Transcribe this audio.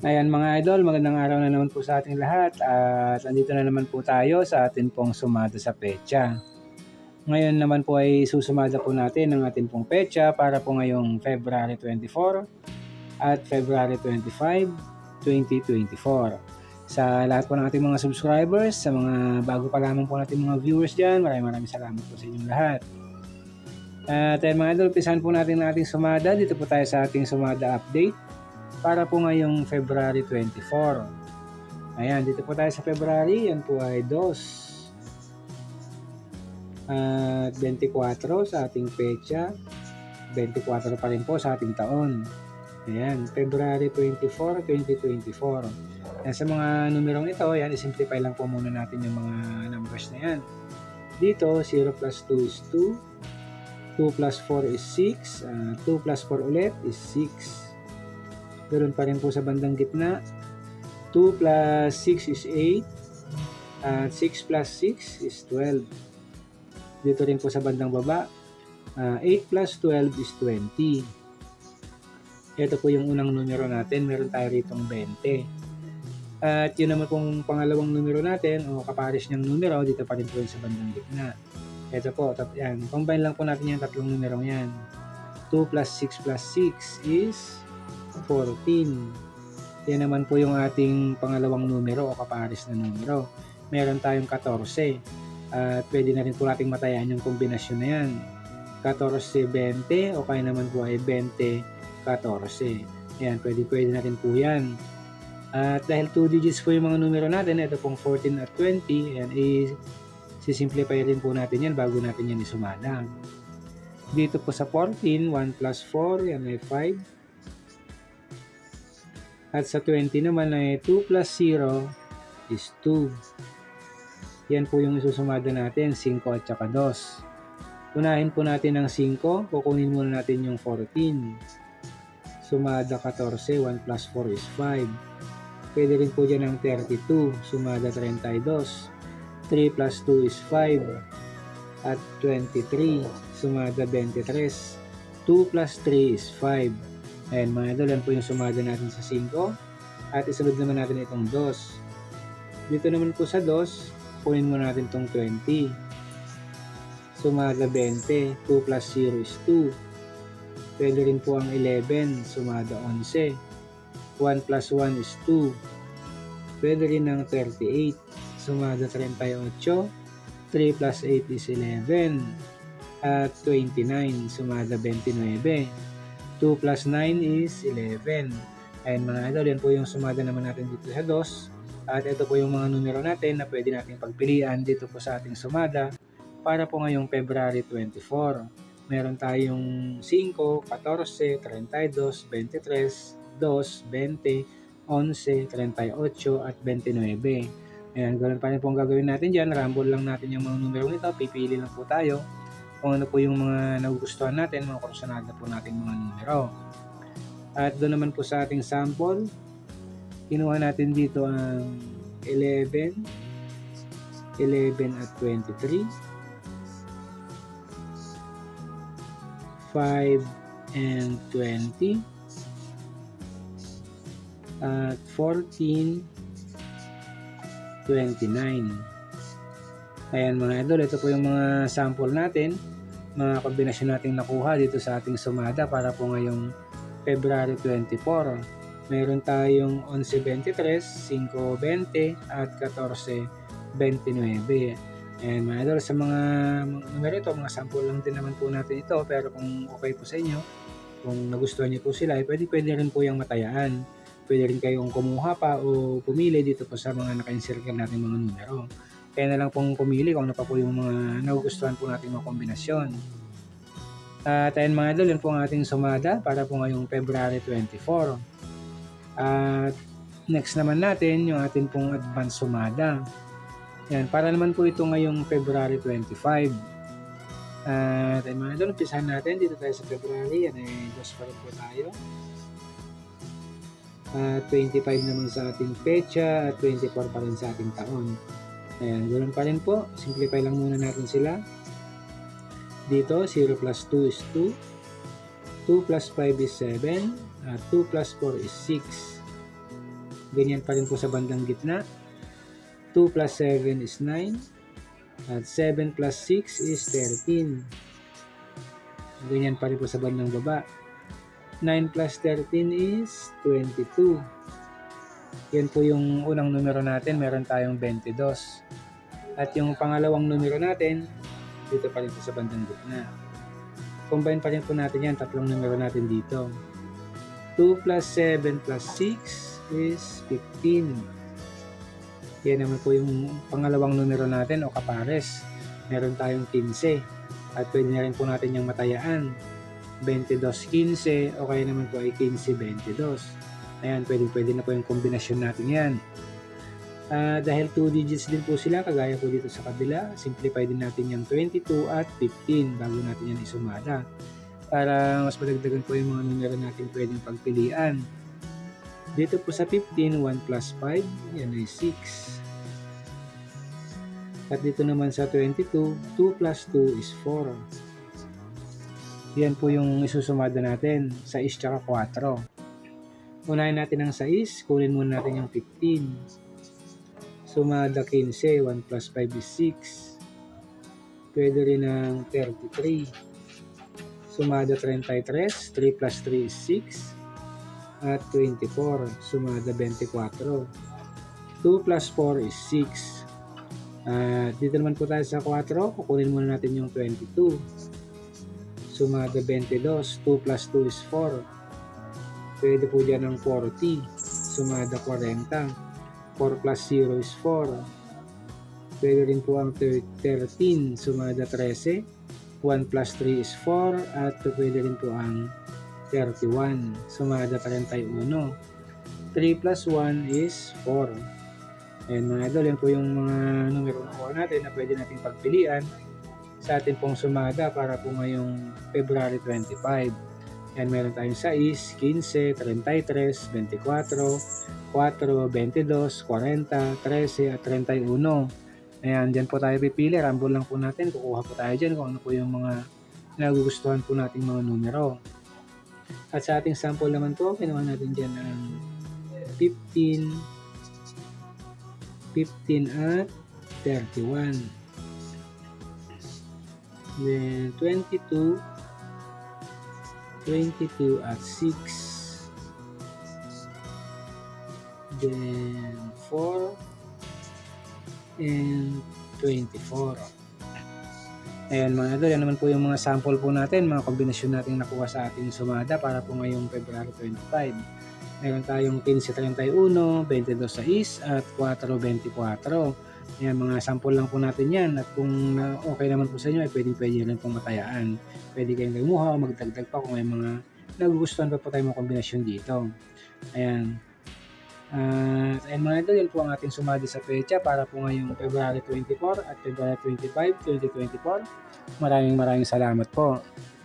Ayan mga idol, magandang araw na naman po sa ating lahat at andito na naman po tayo sa atin pong sumada sa pecha. Ngayon naman po ay susumada po natin ang atin pong pecha para po ngayong February 24 at February 25, 2024. Sa lahat po ng ating mga subscribers, sa mga bago pa lamang po natin mga viewers dyan, maraming maraming salamat po sa inyong lahat. At ayan mga idol, pisahan po natin ang ating sumada. Dito po tayo sa ating sumada update para po ngayong February 24. Ayan, dito po tayo sa February. Yan po ay 2 at 24 sa ating pecha. 24 pa rin po sa ating taon. Ayan, February 24, 2024. Yan, sa mga numerong ito, yan, isimplify lang po muna natin yung mga numbers na yan. Dito, 0 plus 2 is 2. 2 plus 4 is 6. Uh, 2 plus 4 ulit is 6. Ganoon pa rin po sa bandang gitna. 2 plus 6 is 8. At 6 plus 6 is 12. Dito rin po sa bandang baba. Uh, 8 plus 12 is 20. Ito po yung unang numero natin. Meron tayo ritong 20. At yun naman pong pangalawang numero natin o kapares niyang numero dito pa rin po sa bandang gitna. Ito po, tat yan. Combine lang po natin yung tatlong numero yan. 2 plus 6 plus 6 is 14. Yan naman po yung ating pangalawang numero o kapares na numero. Meron tayong 14. At pwede na rin po nating matayan yung kombinasyon na yan. 14-20 o kaya naman po ay 20-14. Yan, pwede pwede na rin po yan. At dahil 2 digits po yung mga numero natin, ito pong 14 at 20, yan, i sisimplify rin po natin yan bago natin yan isumada. Dito po sa 14, 1 plus 4, yan ay 5. At sa 20 naman ay 2 plus 0 is 2. Yan po yung isusumada natin, 5 at saka 2. Unahin po natin ang 5, kukunin muna natin yung 14. Sumada 14, 1 plus 4 is 5. Pwede rin po dyan ang 32, sumada 32. 3 plus 2 is 5. At 23, sumada 23. 2 plus 3 is 5. Ayan mga idol, yan po yung sumada natin sa 5. At isunod naman natin itong 2. Dito naman po sa 2, kunin mo natin itong 20. Sumada 20. 2 plus 0 is 2. Pwede rin po ang 11. Sumada 11. 1 plus 1 is 2. Pwede rin ang 38. Sumada 38. 3 plus 8 is 11. At 29. Sumada 29. 2 plus 9 is 11. And mga idol, yan po yung sumada naman natin dito sa DOS. At ito po yung mga numero natin na pwede natin pagpilian dito po sa ating sumada para po ngayong February 24. Meron tayong 5, 14, 32, 23, 2, 20, 11, 38, at 29. Ayan, ganun pa rin po ang gagawin natin dyan. Rumble lang natin yung mga numero nito. Pipili lang po tayo kung ano po yung mga nagugustuhan natin, mga kursunada po natin mga numero. At doon naman po sa ating sample, kinuha natin dito ang 11, 11 at 23, 5 and 20, at 14, 29. Ayan mga idol, ito po yung mga sample natin, mga kombinasyon nating nakuha dito sa ating sumada para po ngayong February 24. Meron tayong 11.23, 5.20 at 14.29. Ayan mga idol, sa mga, numero ito, mga sample lang din naman po natin ito pero kung okay po sa inyo, kung nagustuhan niyo po sila, eh, pwede, pwede rin po yung matayaan. Pwede rin kayong kumuha pa o pumili dito po sa mga naka-encircle natin mga numero. Kaya na lang pong pumili kung ano pa po yung mga nagugustuhan po natin mga kombinasyon. At ayun mga idol, yun po ang ating sumada para po ngayong February 24. At next naman natin yung ating pong advance sumada. Yan, para naman po ito ngayong February 25. At ayun mga idol, umpisahan natin dito tayo sa February. Yan ay just pa rin po tayo. At 25 naman sa ating pecha at 24 pa rin sa ating taon. Ayan, ganoon pa rin po. Simplify lang muna natin sila. Dito, 0 plus 2 is 2. 2 plus 5 is 7. Uh, 2 plus 4 is 6. Ganyan pa rin po sa bandang gitna. 2 plus 7 is 9. At 7 plus 6 is 13. Ganyan pa rin po sa bandang baba. 9 plus 13 is 22. Yan po yung unang numero natin. Meron tayong 22. At yung pangalawang numero natin, dito pa rin po sa bandang gitna. Combine pa rin po natin yan. Tatlong numero natin dito. 2 plus 7 plus 6 is 15. Yan naman po yung pangalawang numero natin o kapares. Meron tayong 15. At pwede na rin po natin yung matayaan. 22-15 o kaya naman po ay 15-22. Ayan, pwede, pwede na po yung kombinasyon natin yan. Ah, dahil 2 digits din po sila, kagaya po dito sa kabila, simplify din natin yung 22 at 15 bago natin yan isumada. Para mas madagdagan po yung mga numero natin pwedeng pagpilian. Dito po sa 15, 1 plus 5, yan ay 6. At dito naman sa 22, 2 plus 2 is 4. Yan po yung isusumada natin, 6 tsaka 4. Unahin natin ang 6, kunin muna natin yung 15. Sumada 15, 1 plus 5 is 6. Pwede rin ng 33. Sumada 33, 3 plus 3 is 6. At 24, sumada 24. 2 plus 4 is 6. At dito naman po tayo sa 4, kukunin muna natin yung 22. Sumada 22, 2 plus 2 is 4. Pwede po dyan ng 40. Sumada 40. 4 plus 0 is 4. Pwede rin po ang thir- 13. Sumada 13. 1 plus 3 is 4. At pwede rin po ang 31. Sumada 31. 3 plus 1 is 4. Ayan mga idol, yan po yung mga numero na natin na pwede nating pagpilian sa ating pong sumada para po ngayong February 25. Yan, meron tayong 6, 15, 33, 24, 4, 22, 40, 13, at 31. Ayan, dyan po tayo pipili. Rumble lang po natin. Kukuha po tayo dyan kung ano po yung mga nagugustuhan po nating mga numero. At sa ating sample naman po, kinuha natin dyan ang 15, 15 at 31. Then 22, 22 at 6. Then 4 and 24. Ayan mga idol, yan naman po yung mga sample po natin, mga kombinasyon natin nakuha sa ating sumada para po ngayong February 25. Meron tayong 1531, 22 at 424. Ayan, mga sample lang po natin yan. At kung okay naman po sa inyo, ay pwedeng pwede rin pong matayaan. Pwede kayong kumuha o magdagdag pa kung may mga nagugustuhan pa po tayo mga kombinasyon dito. Ayan. At ayan mga idol, yan po ang ating sumadi sa pecha para po ngayong February 24 at February 25, 2024. Maraming maraming salamat po.